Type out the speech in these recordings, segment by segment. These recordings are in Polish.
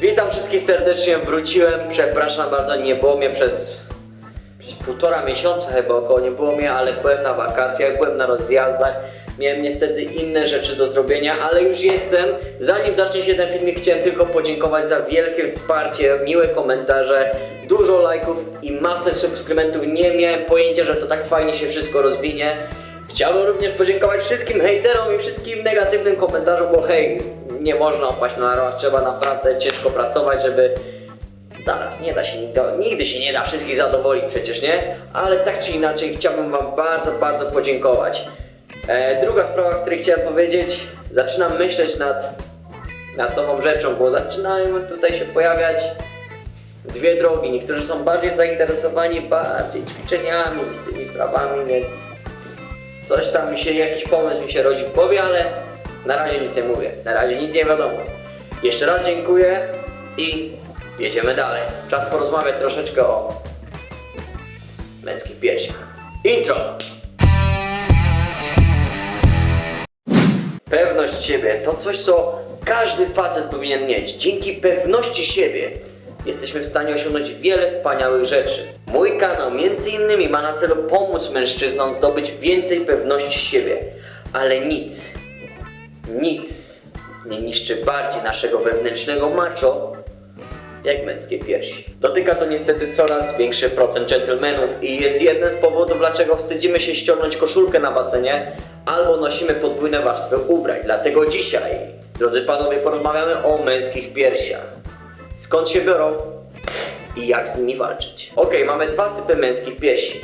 Witam wszystkich serdecznie, wróciłem, przepraszam bardzo, nie było mnie przez, przez półtora miesiąca chyba około, nie było mnie, ale byłem na wakacjach, byłem na rozjazdach, miałem niestety inne rzeczy do zrobienia, ale już jestem. Zanim zacznie się ten filmik, chciałem tylko podziękować za wielkie wsparcie, miłe komentarze, dużo lajków i masę subskrybentów. Nie miałem pojęcia, że to tak fajnie się wszystko rozwinie. Chciałbym również podziękować wszystkim hejterom i wszystkim negatywnym komentarzom, bo hej, nie można opaść na narwach, trzeba naprawdę ciężko pracować, żeby... Zaraz, nie da się nigdy, nigdy się nie da wszystkich zadowolić przecież, nie? Ale tak czy inaczej chciałbym Wam bardzo, bardzo podziękować. E, druga sprawa, o której chciałem powiedzieć, zaczynam myśleć nad, nad nową rzeczą, bo zaczynają tutaj się pojawiać dwie drogi. Niektórzy są bardziej zainteresowani bardziej ćwiczeniami z tymi sprawami, więc coś tam mi się, jakiś pomysł mi się rodzi w głowie, ale na razie nic nie mówię. Na razie nic nie wiadomo. Jeszcze raz dziękuję i jedziemy dalej. Czas porozmawiać troszeczkę o męskich piersiach. Intro! Pewność siebie to coś, co każdy facet powinien mieć. Dzięki pewności siebie jesteśmy w stanie osiągnąć wiele wspaniałych rzeczy. Mój kanał między innymi ma na celu pomóc mężczyznom zdobyć więcej pewności siebie, ale nic, nic nie niszczy bardziej naszego wewnętrznego macho jak męskie piersi. Dotyka to niestety coraz większy procent dżentelmenów i jest jeden z powodów, dlaczego wstydzimy się ściągnąć koszulkę na basenie albo nosimy podwójne warstwy ubrań. Dlatego dzisiaj, drodzy panowie, porozmawiamy o męskich piersiach. Skąd się biorą i jak z nimi walczyć. Ok, mamy dwa typy męskich piersi.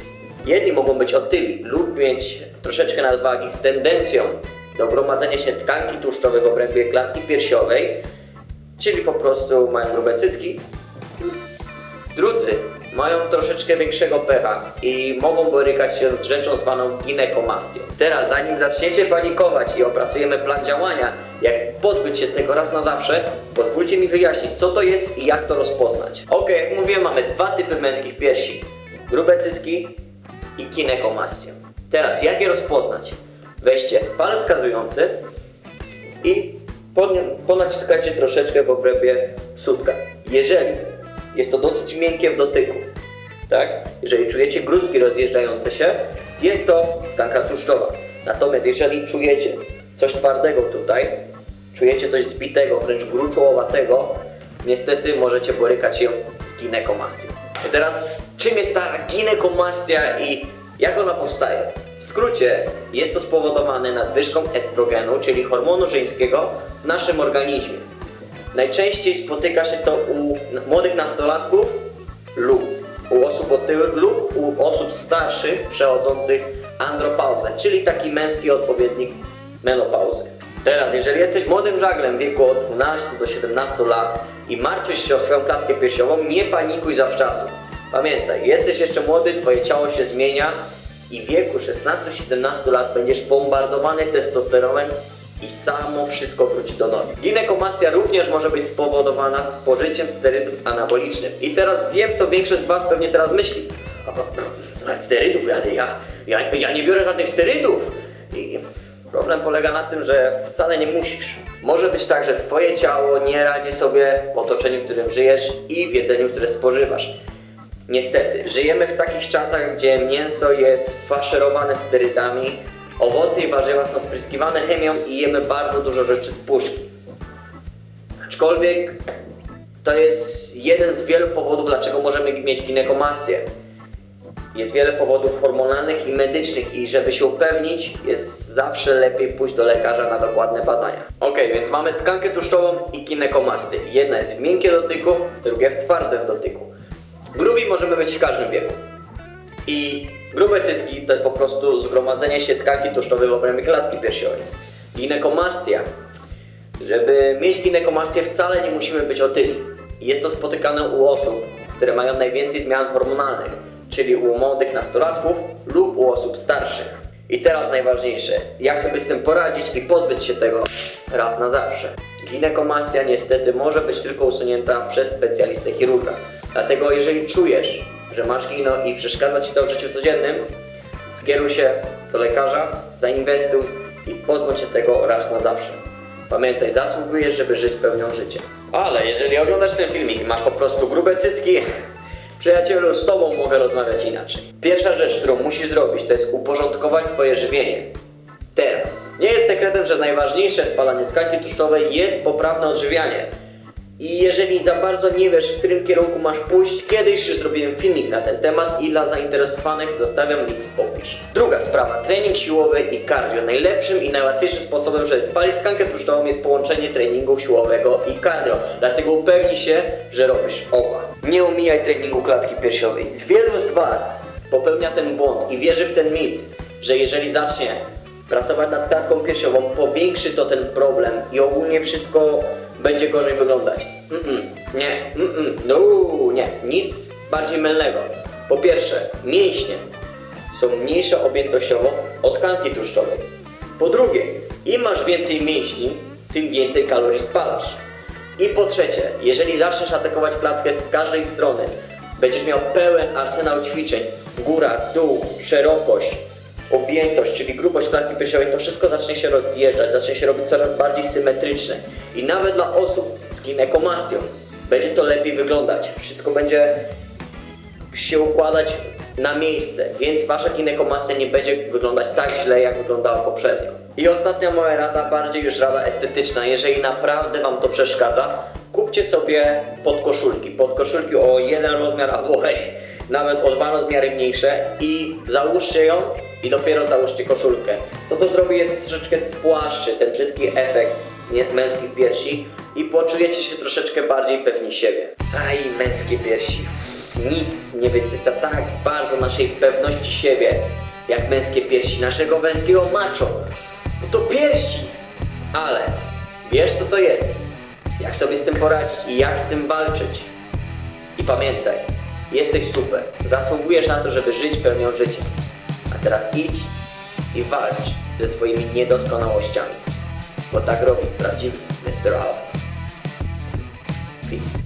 Jedni mogą być otyli lub mieć troszeczkę nadwagi z tendencją do gromadzenia się tkanki tłuszczowej w obrębie klatki piersiowej, czyli po prostu mają grube cycki. Drudzy mają troszeczkę większego pecha i mogą borykać się z rzeczą zwaną ginekomastią. Teraz, zanim zaczniecie panikować i opracujemy plan działania, jak pozbyć się tego raz na zawsze, pozwólcie mi wyjaśnić, co to jest i jak to rozpoznać. Ok, jak mówiłem, mamy dwa typy męskich piersi. Grube cycki i ginekomastię. Teraz, jak je rozpoznać? Weźcie palec wskazujący i ponaciskajcie troszeczkę w obrębie sutka. Jeżeli jest to dosyć miękkie w dotyku, tak? Jeżeli czujecie grudki rozjeżdżające się, jest to tkanka tłuszczowa. Natomiast jeżeli czujecie coś twardego tutaj, czujecie coś zbitego, wręcz gruczołowatego, niestety możecie borykać się z ginekomastią. I teraz czym jest ta ginekomastia i jak ona powstaje? W skrócie jest to spowodowane nadwyżką estrogenu, czyli hormonu żeńskiego w naszym organizmie. Najczęściej spotyka się to u młodych nastolatków lub u osób otyłych lub u osób starszych przechodzących andropauzę, czyli taki męski odpowiednik menopauzy. Teraz, jeżeli jesteś młodym żaglem w wieku od 12 do 17 lat i martwisz się o swoją klatkę piersiową, nie panikuj zawczasu. Pamiętaj, jesteś jeszcze młody, twoje ciało się zmienia i w wieku 16-17 lat będziesz bombardowany testosteronem i samo wszystko wróci do normy. Ginekomastia również może być spowodowana spożyciem sterydów anabolicznych. I teraz wiem, co większość z Was pewnie teraz myśli. Ale sterydów, ale ja, ja, ja nie biorę żadnych sterydów. I problem polega na tym, że wcale nie musisz. Może być tak, że Twoje ciało nie radzi sobie w otoczeniu, w którym żyjesz i w jedzeniu, które spożywasz. Niestety, żyjemy w takich czasach, gdzie mięso jest faszerowane sterydami, owoce i warzywa są spryskiwane chemią i jemy bardzo dużo rzeczy z puszki. Aczkolwiek to jest jeden z wielu powodów, dlaczego możemy mieć ginekomastię. Jest wiele powodów hormonalnych i medycznych i żeby się upewnić, jest zawsze lepiej pójść do lekarza na dokładne badania. Ok, więc mamy tkankę tłuszczową i ginekomastię. Jedna jest w miękkie dotyku, druga w twarde w dotyku. Grubi możemy być w każdym wieku. I grube cycki to jest po prostu zgromadzenie się tkanki tłuszczowej w obrębie klatki piersiowej. Ginekomastia. Żeby mieć ginekomastię wcale nie musimy być otyli. Jest to spotykane u osób, które mają najwięcej zmian hormonalnych, czyli u młodych nastolatków lub u osób starszych. I teraz najważniejsze, jak sobie z tym poradzić i pozbyć się tego raz na zawsze. Ginekomastia niestety może być tylko usunięta przez specjalistę chirurga. Dlatego jeżeli czujesz, że masz gino i przeszkadza Ci to w życiu codziennym, skieruj się do lekarza, zainwestuj i pozbądź się tego raz na zawsze. Pamiętaj, zasługujesz, żeby żyć pełnią życia. Ale jeżeli oglądasz ten filmik i masz po prostu grube cycki, przyjacielu, z tobą mogę rozmawiać inaczej. Pierwsza rzecz, którą musisz zrobić, to jest uporządkować twoje żywienie. Teraz. Nie jest sekretem, że najważniejsze w spalaniu tkanki tłuszczowej jest poprawne odżywianie. I jeżeli za bardzo nie wiesz, w którym kierunku masz pójść, kiedyś już zrobiłem filmik na ten temat i dla zainteresowanych zostawiam link w opisie. Druga sprawa, trening siłowy i cardio. Najlepszym i najłatwiejszym sposobem, żeby spalić tkankę tłuszczową jest połączenie treningu siłowego i cardio. Dlatego upewnij się, że robisz oba. Nie omijaj treningu klatki piersiowej. Z wielu z Was popełnia ten błąd i wierzy w ten mit, że jeżeli zacznie pracować nad klatką piersiową, powiększy to ten problem i ogólnie wszystko będzie gorzej wyglądać. Mm-mm, nie, mm-mm, no nie, nic bardziej mylnego. Po pierwsze, mięśnie są mniejsze objętościowo od tkanki tłuszczowej. Po drugie, im masz więcej mięśni, tym więcej kalorii spalasz. I po trzecie, jeżeli zaczniesz atakować klatkę z każdej strony, będziesz miał pełen arsenał ćwiczeń, góra, dół, szerokość, objętość, czyli grubość klatki piersiowej, to wszystko zacznie się rozjeżdżać, zacznie się robić coraz bardziej symetryczne. I nawet dla osób z ginekomastią będzie to lepiej wyglądać. Wszystko będzie się układać na miejsce, więc wasza ginekomastia nie będzie wyglądać tak źle, jak wyglądała poprzednio. I ostatnia moja rada, bardziej już rada estetyczna. Jeżeli naprawdę wam to przeszkadza, kupcie sobie podkoszulki. Podkoszulki o jeden rozmiar albo nawet o dwa rozmiary mniejsze i załóżcie ją i dopiero załóżcie koszulkę. Co to zrobi jest troszeczkę spłaszczy ten brzydki efekt męskich piersi i poczujecie się troszeczkę bardziej pewni siebie. Aj, męskie piersi. Nic nie wysysa tak bardzo naszej pewności siebie, jak męskie piersi, naszego męskiego macho. No to piersi! Ale wiesz co to jest, jak sobie z tym poradzić i jak z tym walczyć. I pamiętaj, jesteś super, zasługujesz na to, żeby żyć pełnią życia. Teraz idź i walcz ze swoimi niedoskonałościami, bo tak robi prawdziwy Mr. Alpha. Peace.